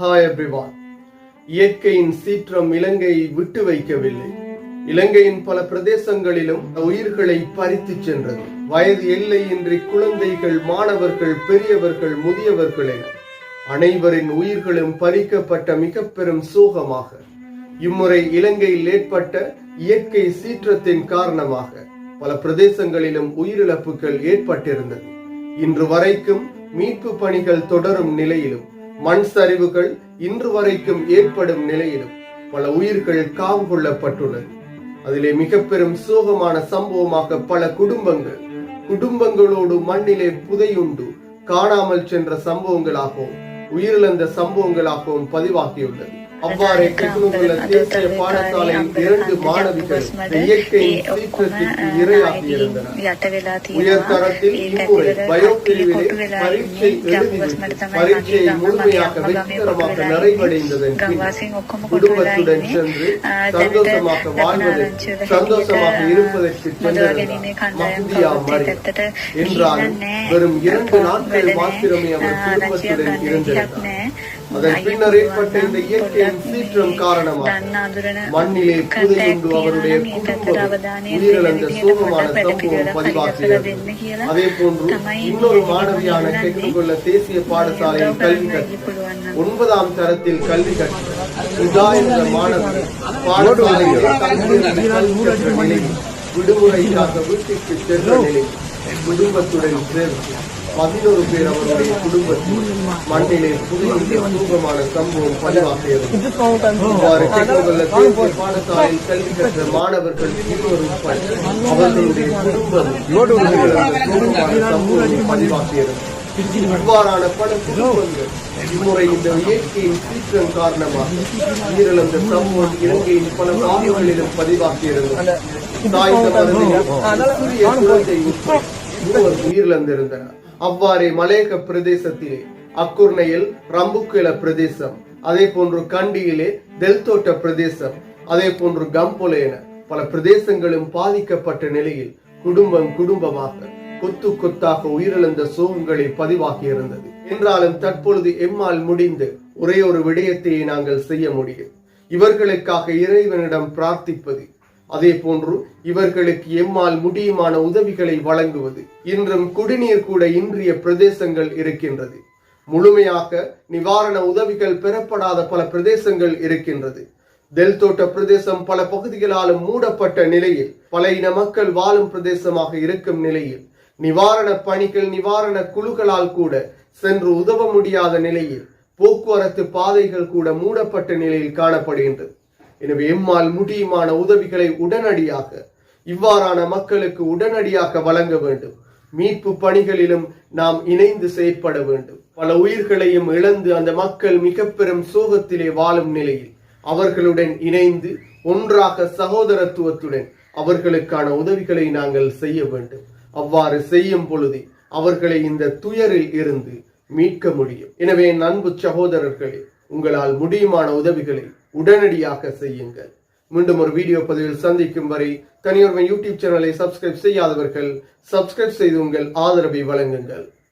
Hi everyone இயற்கையின் சீற்றம் இலங்கையை விட்டு வைக்கவில்லை. இலங்கையின் பல பிரதேசங்களிலும் உயிர்களை பறித்து சென்றது. வயது எல்லையின்றி குழந்தைகள் மாணவர்கள் பெரியவர்கள் முதியவர்கள் என அனைவரின் உயிர்களும் பறிக்கப்பட்ட மிக பெரும் சோகமாக இம்முறை இலங்கையில் ஏற்பட்ட இயற்கை சீற்றத்தின் காரணமாக பல பிரதேசங்களிலும் உயிரிழப்புகள் ஏற்பட்டிருந்தது. இன்று வரைக்கும் மீட்பு பணிகள் தொடரும் நிலையிலும் மண் சரிவுகள் இன்று வரைக்கும் ஏற்படும் நிலையிலும் பல உயிர்கள் காவு கொள்ளப்பட்டுள்ளது. அதிலே மிக பெரும் சோகமான சம்பவமாக பல குடும்பங்கள் குடும்பங்களோடு மண்ணிலே புதையுண்டு காணாமல் சென்ற சம்பவங்களாகவும் உயிரிழந்த சம்பவங்களாகவும் பதிவாகியுள்ளது. அவ்வாறே கிறிஸ்துவுள்ள தேசிய பாடசாலையின் இரண்டு மாணவிகள் இயற்கையின் சீற்றத்திற்கு இரையாகியிருந்தனர் உயர்தரத்தில் இம்முறை பயோபிரிவிலே வெறும் இரண்டு நாட்கள் மாத்திரமே அவர் குடும்பத்துடன் இருந்திருந்தார் அதன் பின்னர் ஏற்பட்ட இந்த இயற்கையின் சீற்றம் காரணமாக மண்ணிலே புதையுண்டு அவருடைய உயிரிழந்த சோகமான சம்பவம் பதிவாகிறது அதே போன்று இன்னொரு மாணவியான டெக்னிக்குள்ள தேசிய பாடசாலையில் கல்வி கற்று ஒன்பதாம் தரத்தில் கல்வி கற்று சுதா என்ற மாணவி பாடசாலையில் விடுமுறைக்காக வீட்டிற்கு சென்ற நிலையில் குடும்பத்துடன் சேர்ந்து பதினோரு பேர் அவருடைய குடும்பத்தில் மண்ணிலே புதிய சூகமான சம்பவம் பதிவாகியது. இவ்வாறு கேட்டுக்கொள்ள தேசிய பாடசாலையில் கல்வி கற்ற மாணவர்கள் இருவர் உட்பட அவர்களுடைய குடும்பம் சம்பவம் பதிவாகியது. இவ்வாறான பல குடும்பங்கள் இம்முறை இந்த இயற்கையின் சீற்றம் காரணமாக உயிரிழந்த சம்பவம் இலங்கையின் பல பாகங்களிலும் பதிவாகியிருந்தது தாய்ந்த மருந்தில் சிறிய குழந்தை உட்பட இருவர் உயிரிழந்திருந்தனர் அவ்வாறே மலையக பிரதேசத்திலே அக்குர்ணையில் ரம்புக்கில பிரதேசம் அதே போன்று கண்டியிலே தெல்தோட்ட பிரதேசம் அதே போன்று கம்போல என பல பிரதேசங்களும் பாதிக்கப்பட்ட நிலையில் குடும்பம் குடும்பமாக கொத்து கொத்தாக உயிரிழந்த சோகங்களை பதிவாகி இருந்தது என்றாலும் தற்பொழுது எம்மால் முடிந்து ஒரே ஒரு விடயத்தையே நாங்கள் செய்ய முடியும். இவர்களுக்காக இறைவனிடம் பிரார்த்திப்பது அதே போன்று இவர்களுக்கு எம்மால் முடியுமான உதவிகளை வழங்குவது. இன்றும் குடிநீர் கூட இன்றிய பிரதேசங்கள் இருக்கின்றது. முழுமையாக நிவாரண உதவிகள் பெறப்படாத பல பிரதேசங்கள் இருக்கின்றது. தெல்தோட்ட பிரதேசம் பல பகுதிகளாலும் மூடப்பட்ட நிலையில் பல இன மக்கள் வாழும் பிரதேசமாக இருக்கும் நிலையில் நிவாரண பணிகள் நிவாரண குழுக்களால் கூட சென்று உதவ முடியாத நிலையில் போக்குவரத்து பாதைகள் கூட மூடப்பட்ட நிலையில் காணப்படுகின்றது. எனவே எம்மால் முடியுமான உதவிகளை உடனடியாக இவ்வாறான மக்களுக்கு உடனடியாக வழங்க வேண்டும். மீட்பு பணிகளிலும் நாம் இணைந்து செயற்பட வேண்டும். பல உயிர்களையும் இழந்து அந்த மக்கள் மிக பெரும் சோகத்திலே வாழும் நிலையில் அவர்களுடன் இணைந்து ஒன்றாக சகோதரத்துவத்துடன் அவர்களுக்கான உதவிகளை நாங்கள் செய்ய வேண்டும். அவ்வாறு செய்யும் பொழுதே அவர்களை இந்த துயரில் இருந்து மீட்க முடியும். எனவே என் அன்பு சகோதரர்களே உங்களால் முடியுமான உதவிகளை உடனடியாக செய்யுங்கள். மீண்டும் ஒரு வீடியோ பதிவில் சந்திக்கும் வரை தனியொருவன் யூடியூப் சேனலை சப்ஸ்கிரைப் செய்யாதவர்கள் சப்ஸ்கிரைப் செய்து உங்கள் ஆதரவை வழங்குங்கள்.